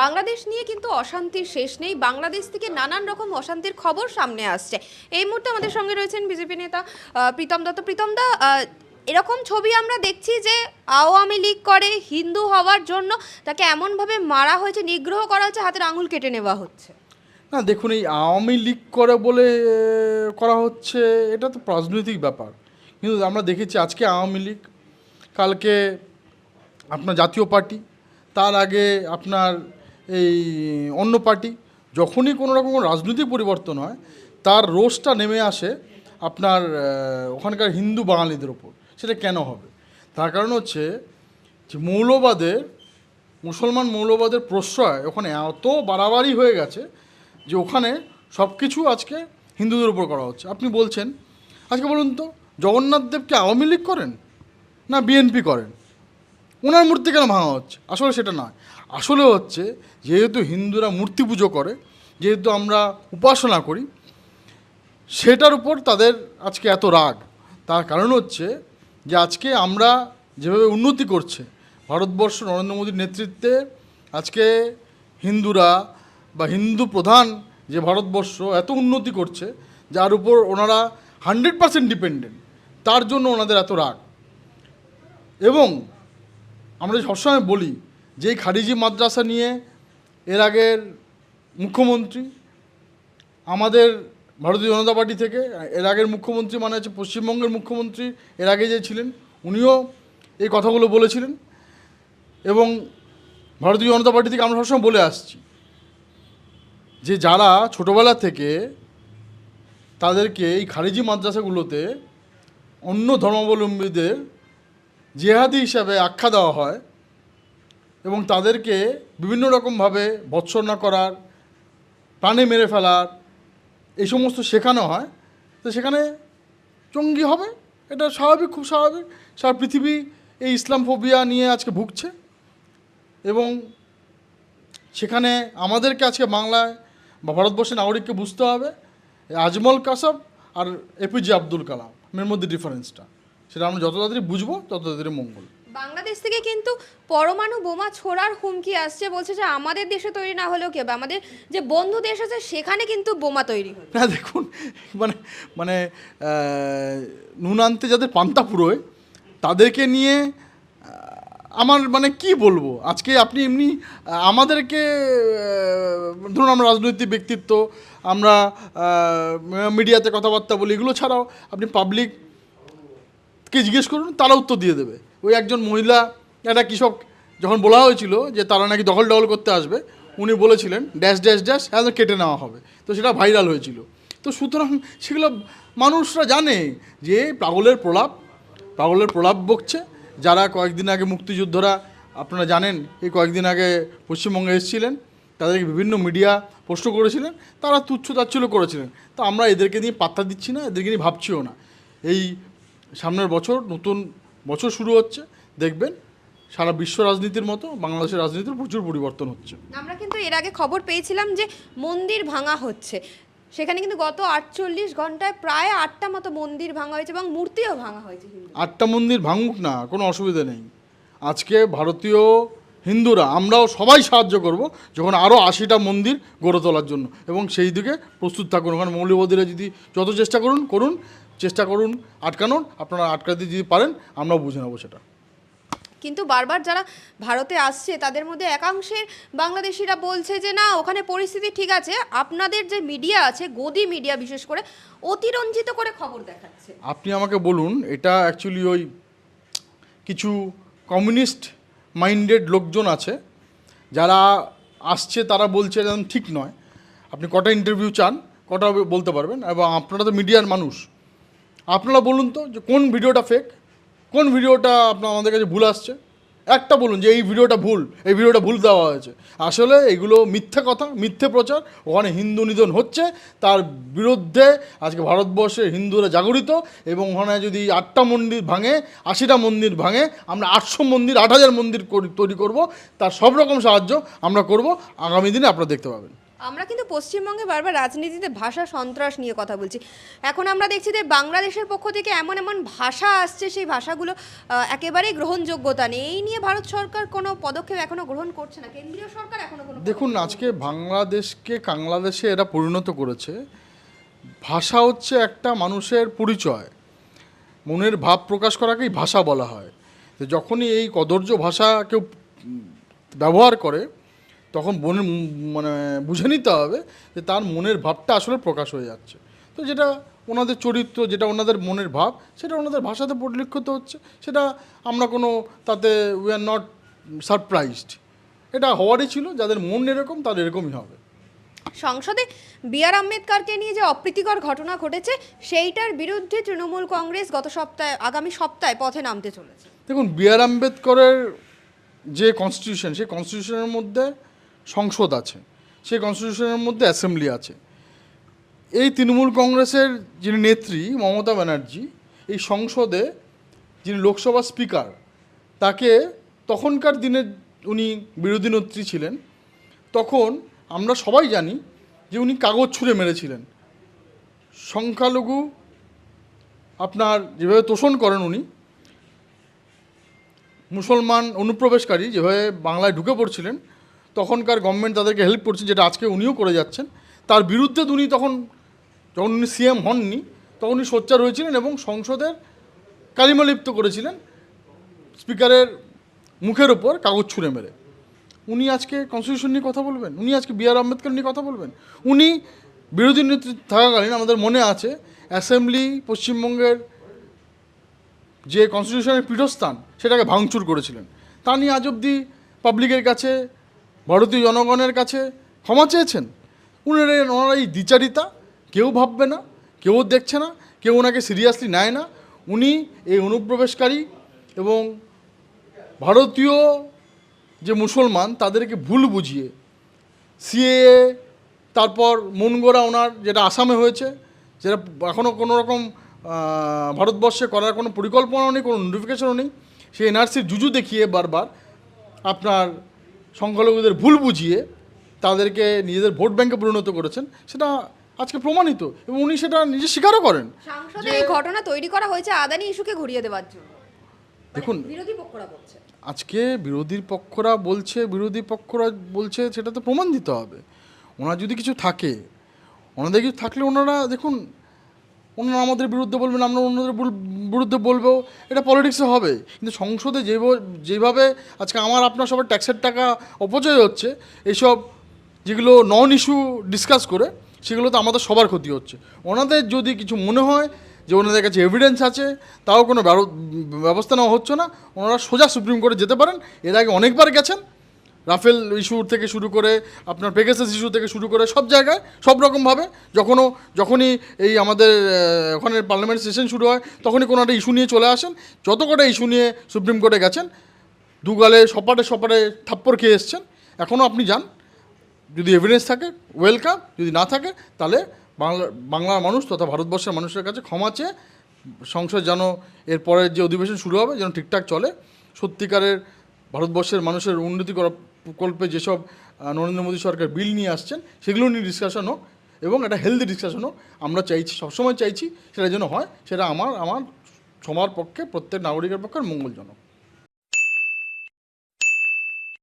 বাংলাদেশ নিয়ে কিন্তু অশান্তির শেষ নেই। বাংলাদেশ থেকে নানান রকম অশান্তির খবর সামনে আসছে। এই মুহূর্তে আমাদের সঙ্গে রয়েছেন বিজেপি নেতা প্রীতম দত্ত। প্রীতম দা এরকম ছবি আমরা দেখছি যে আওয়ামী লীগ করে হিন্দু হওয়ার জন্য তাকে এমনভাবে মারা হয়েছে, নিগ্রহ করা হচ্ছে হাতের আঙুল কেটে নেওয়া হচ্ছে। না, দেখুন, এই আওয়ামী লীগ করে বলে করা হচ্ছে, এটা তো রাজনৈতিক ব্যাপার। কিন্তু আমরা দেখেছি আজকে আওয়ামী লীগ, কালকে আপনার জাতীয় পার্টি, তার আগে আপনার এই অন্য পার্টি যখনই কোনো রকম রাজনৈতিক পরিবর্তন হয়, তার রোষটা নেমে আসে আপনার ওখানকার হিন্দু বাঙালিদের ওপর। সেটা কেন হবে? তার কারণ হচ্ছে যে মৌলবাদের, মুসলমান মৌলবাদের প্রশ্রয় ওখানে এত বাড়াবাড়ি হয়ে গেছে যে ওখানে সব কিছু আজকে হিন্দুদের উপর করা হচ্ছে। আপনি বলছেন, আজকে বলুন তো জগন্নাথ দেবকে আওয়ামী লীগ করেন না বিএনপি করেন? ওনার মূর্তি কেন ভাঙা হচ্ছে? আসলে সেটা নয়। আসলে হচ্ছে, যেহেতু হিন্দুরা মূর্তি পুজো করে, যেহেতু আমরা উপাসনা করি, সেটার উপর তাদের আজকে এত রাগ। তার কারণ হচ্ছে যে আজকে আমরা যেভাবে উন্নতি করছে, ভারতবর্ষ নরেন্দ্র মোদীর নেতৃত্বে আজকে হিন্দুরা বা হিন্দু প্রধান যে ভারতবর্ষ এত উন্নতি করছে, যার উপর ওনারা হান্ড্রেড পার্সেন্ট ডিপেন্ডেন্ট, তার জন্য ওনাদের এত রাগ। এবং আমরা সবসময় বলি যে খারিজি মাদ্রাসা নিয়ে এর আগের মুখ্যমন্ত্রী, আমাদের ভারতীয় জনতা পার্টি থেকে এর আগের মুখ্যমন্ত্রী মানে হচ্ছে পশ্চিমবঙ্গের মুখ্যমন্ত্রী, এর আগে যে ছিলেন, উনিও এই কথাগুলো বলেছিলেন। এবং ভারতীয় জনতা পার্টি থেকে আমরা সবসময় বলে আসছি যে যারা ছোটোবেলা থেকে তাদেরকে এই খারিজি মাদ্রাসাগুলোতে অন্য ধর্মাবলম্বীদের জেহাদি হিসাবে আখ্যা দেওয়া হয় এবং তাদেরকে বিভিন্ন রকমভাবে ভৎসনা করার, প্রাণে মেরে ফেলার এই সমস্ত শেখানো হয়। তো সেখানে জঙ্গি হবে? এটা স্বাভাবিক, খুব স্বাভাবিক। সারা পৃথিবী এই ইসলাম ফোবিয়া নিয়ে আজকে ভুগছে। এবং সেখানে আমাদেরকে আজকে বাংলায় বা ভারতবর্ষের নাগরিককে বুঝতে হবে। আজমল কাসাব আর এপিজে আব্দুল কালাম। এর মধ্যে ডিফারেন্সটা সেটা আমরা যত তাড়াতাড়ি বুঝব তত তাড়াতাড়ি মঙ্গল। বাংলাদেশ থেকে কিন্তু পরমাণু বোমা ছোড়ার হুমকি আসছে বলছে যে আমাদের দেশে তৈরি না হলেও কি হবে আমাদের যে বন্ধু দেশ আছে সেখানে কিন্তু বোমা তৈরি না দেখুন মানে মানে নুন আনতে যাদের পান্তা পুরোয় তাদেরকে নিয়ে আমার মানে কি বলব? আজকে আপনি এমনি আমাদেরকে ধরুন আমরা রাজনৈতিক ব্যক্তিত্ব আমরা মিডিয়াতে কথাবার্তা বলি এগুলো ছাড়াও আপনি পাবলিককে জিজ্ঞেস করুন, তারা উত্তর দিয়ে দেবে। ওই একজন মহিলা, একটা কৃষক যখন বলা হয়েছিল যে তারা নাকি দখল টহল করতে আসবে, উনি বলেছিলেন, ড্যাশ ড্যাশ ড্যাশ একদম কেটে নেওয়া হবে। তো সেটা ভাইরাল হয়েছিল। তো সুতরাং সেগুলো মানুষরা জানে যে পাগলের প্রলাপ পাগলের প্রলাপ বকছে। যারা কয়েকদিন আগে মুক্তিযোদ্ধারা, আপনারা জানেন, এই কয়েকদিন আগে পশ্চিমবঙ্গে এসেছিলেন, তাদেরকে বিভিন্ন মিডিয়া প্রশ্ন করেছিলেন, তারা তুচ্ছ তাচ্ছিল্য করেছিলেন। তো আমরা এদেরকে নিয়ে পাত্তা দিচ্ছি না, এদেরকে নিয়ে ভাবছিও না। এই সামনের বছর নতুন বছর শুরু হচ্ছে দেখবেন সারা বিশ্ব রাজনীতির মতো বাংলাদেশের রাজনীতির প্রচুর পরিবর্তন হচ্ছে। আমরা কিন্তু এর আগে খবর পেয়েছিলাম যে মন্দির ভাঙা হচ্ছে। সেখানে কিন্তু গত আটচল্লিশ ঘন্টায় প্রায় আটটা মতো মন্দির ভাঙা হয়েছে এবং মূর্তিও ভাঙা হয়েছে আটটা মন্দির ভাঙুক না কোনো অসুবিধা নেই। আজকে ভারতীয় হিন্দুরা আমরাও সবাই সাহায্য করব যখন আরও আশিটা মন্দির গড়ে তোলার জন্য। এবং সেই দিকে প্রস্তুত থাকুন। ওখানে মৌলবাদীরা যদি যত চেষ্টা করুন করুন চেষ্টা করুন আটকানোর আপনারা আটকাতে যদি পারেন আমরাও বুঝে নেব সেটা। কিন্তু বারবার যারা ভারতে আসছে তাদের মধ্যে একাংশের বাংলাদেশিরা বলছে যে না ওখানে পরিস্থিতি ঠিক আছে। আপনাদের যে মিডিয়া আছে গদি মিডিয়া বিশেষ করে অতিরঞ্জিত করে খবর দেখাচ্ছে। আপনি আমাকে বলুন এটা অ্যাকচুয়ালি ওই কিছু কমিউনিস্ট মাইন্ডেড লোকজন আছে, যারা আসছে তারা বলছে যেন ঠিক নয়। আপনি কটা ইন্টারভিউ চান, কটা বলতে পারবেন, এবং আপনারা তো মিডিয়ার মানুষ। আপনারা বলুন তো যে কোন ভিডিওটা ফেক কোন ভিডিওটা আপনার আমাদের কাছে ভুল আসছে। একটা বলুন যে এই ভিডিওটা ভুল, এই ভিডিওটা ভুল দেওয়া হয়েছে। আসলে এগুলো মিথ্যে কথা, মিথ্যে প্রচার। ওখানে হিন্দু নিধন হচ্ছে, তার বিরুদ্ধে আজকে ভারতবর্ষের হিন্দুরা জাগরিত এবং ওখানে যদি আটটা মন্দির ভাঙে, আশিটা মন্দির ভাঙে, আমরা আটশো মন্দির, আট হাজার মন্দির তৈরি করব। তার সব রকম সাহায্য আমরা করব। আগামী দিনে আপনারা দেখতে পাবেন। আমরা কিন্তু পশ্চিমবঙ্গে বারবার রাজনীতিতে ভাষা সন্ত্রাস নিয়ে কথা বলছি। এখন আমরা দেখছি যে বাংলাদেশের পক্ষ থেকে এমন এমন ভাষা আসছে সেই ভাষাগুলো একেবারেই গ্রহণযোগ্যতা নেই। এই নিয়ে ভারত সরকার কোনো পদক্ষেপ এখনও গ্রহণ করছে না। কেন্দ্রীয় সরকার এখনও কোনো দেখুন আজকে বাংলাদেশকে বাংলাদেশে এরা পরিণত করেছে। ভাষা হচ্ছে একটা মানুষের পরিচয়। মনের ভাব প্রকাশ করাকেই ভাষা বলা হয়। যখনই এই কদর্য ভাষা কেউ ব্যবহার করে তখন মনের মানে বুঝে নিতে হবে যে তার মনের ভাবটা আসলে প্রকাশ হয়ে যাচ্ছে। তো যেটা ওনাদের চরিত্র যেটা ওনাদের মনের ভাব সেটা ওনাদের ভাষাতে পরিলক্ষিত হচ্ছে। সেটা আমরা কোনো তাতে উই আর নট সারপ্রাইজড এটা হওয়ারই ছিল যাদের মন এরকম তাদের এরকমই হবে। সংসদে বি আর আম্বেদকরকে নিয়ে যে অপ্রীতিকর ঘটনা ঘটেছে সেইটার বিরুদ্ধে তৃণমূল কংগ্রেস গত সপ্তাহে আগামী সপ্তাহে পথে নামতে চলেছে। দেখুন বি আর আম্বেদকরের যে কনস্টিটিউশন সেই কনস্টিটিউশনের মধ্যে সংসদ আছে, সেই কনস্টিটিউশনের মধ্যে অ্যাসেম্বলি আছে। এই তৃণমূল কংগ্রেসের যিনি নেত্রী মমতা ব্যানার্জি, এই সংসদে যিনি লোকসভা স্পিকার, তাকে তখনকার দিনে উনি বিরোধী নেত্রী ছিলেন, তখন আমরা সবাই জানি যে উনি কাগজ ছুঁড়ে মেরেছিলেন। সংখ্যালঘু আপনার যেভাবে তোষণ করেন উনি, মুসলমান অনুপ্রবেশকারী যেভাবে বাংলায় ঢুকে পড়ছিলেন তখনকার গভর্নমেন্ট তাদেরকে হেল্প করছে, যেটা আজকে উনিও করে যাচ্ছেন। তার বিরুদ্ধে উনি তখন, যখন উনি সিএম হননি, তখন উনি সোচ্চার হয়েছিলেন এবং সংসদের কালিমালিপ্ত করেছিলেন স্পিকারের মুখের ওপর কাগজ ছুঁড়ে মেরে। উনি আজকে কনস্টিটিউশন নিয়ে কথা বলবেন? উনি আজকে বি আর আম্বেদকর নিয়ে কথা বলবেন? উনি বিরোধী নেতৃত্ব থাকাকালীন আমাদের মনে আছে অ্যাসেম্বলি পশ্চিমবঙ্গের যে কনস্টিটিউশনের পীঠস্থান, সেটাকে ভাঙচুর করেছিলেন। তা নিয়ে আজ অবধি পাবলিকের কাছে ভারতীয় জনগণের কাছে ক্ষমা চেয়েছেন। উনারা ওনারা এই দ্বিচারিতা, কেউ ভাববে না, কেউ দেখছে না, কেউ ওনাকে সিরিয়াসলি নেয় না। উনি এই অনুপ্রবেশকারী এবং ভারতীয় যে মুসলমান, তাদেরকে ভুল বুঝিয়ে সিএ তারপর মনগোড়া ওনার যেটা আসামে হয়েছে, যেটা এখনও কোনো রকম ভারতবর্ষে করার কোনো পরিকল্পনাও নেই, কোনো নোটিফিকেশনও নেই, সেই এনআরসির জুজু দেখিয়ে বারবার আপনার সংখ্যালঘুদের ভুল বুঝিয়ে তাদেরকে নিজেদের ভোট ব্যাংকে পরিণত করেছেন সেটা আজকে প্রমাণিত এবং উনি সেটা নিজে স্বীকারও করেন। সংসদে এই ঘটনা তৈরি করা হয়েছে আদানি ইস্যুকে ঘুরিয়ে দেওয়ার জন্য। মানে দেখুন বিরোধী পক্ষরা বলছে। আজকে বিরোধী পক্ষরা বলছে বিরোধী পক্ষরা বলছে সেটা তো প্রমাণ দিতে হবে। ওনার যদি কিছু থাকে ওনাদের কিছু থাকলে ওনারা দেখুন ওনারা আমাদের বিরুদ্ধে বলবেন আমরা অন্যদের বিরুদ্ধে বলব। এটা পলিটিক্সে হবে। কিন্তু সংসদে যে যেভাবে আজকে আমার, আপনার সবার ট্যাক্সের টাকা অপচয় হচ্ছে এইসব যেগুলো নন ইস্যু ডিসকাস করে সেগুলো তো আমাদের সবার ক্ষতি হচ্ছে। ওনাদের যদি কিছু মনে হয় যে ওনাদের কাছে এভিডেন্স আছে, তাও কোনো ব্যবস্থা নেওয়া হচ্ছে না, ওনারা সোজা সুপ্রিম কোর্টে যেতে পারেন। এর আগে অনেকবার গেছেন রাফেল ইস্যু থেকে শুরু করে, আপনার পেগাসাস ইস্যু থেকে শুরু করে সব জায়গায় সব রকমভাবে যখনও, যখনই এই আমাদের ওখানে পার্লামেন্ট সেশন শুরু হয়, তখনই কোনো একটা ইস্যু নিয়ে চলে আসেন। যত কটা ইস্যু নিয়ে সুপ্রিম কোর্টে গেছেন দুগালে সপাটে সপাটে থাপ্পড় খেয়ে এসছেন। এখনও আপনি যান। যদি এভিডেন্স থাকে ওয়েলকাম যদি না থাকে, তাহলে বাংলা, বাংলার মানুষ তথা ভারতবর্ষের মানুষের কাছে ক্ষমা চেয়ে সংসদ যেন এর পরের যে অধিবেশন শুরু হবে, যেন ঠিকঠাক চলে। সত্যিকারের ভারতবর্ষের মানুষের উন্নতি করা প্রকল্পে যেসব নরেন্দ্র মোদী সরকার বিল নিয়ে আসছেন, সেগুলো নিয়ে ডিসকাশন হোক এবং একটা হেলদি ডিসকাশন হোক আমরা চাইছি, সবসময় চাইছি সেটা যেন হয়, সেটা আমার আমার সবার পক্ষে, প্রত্যেক নাগরিকের পক্ষে মঙ্গলজনক।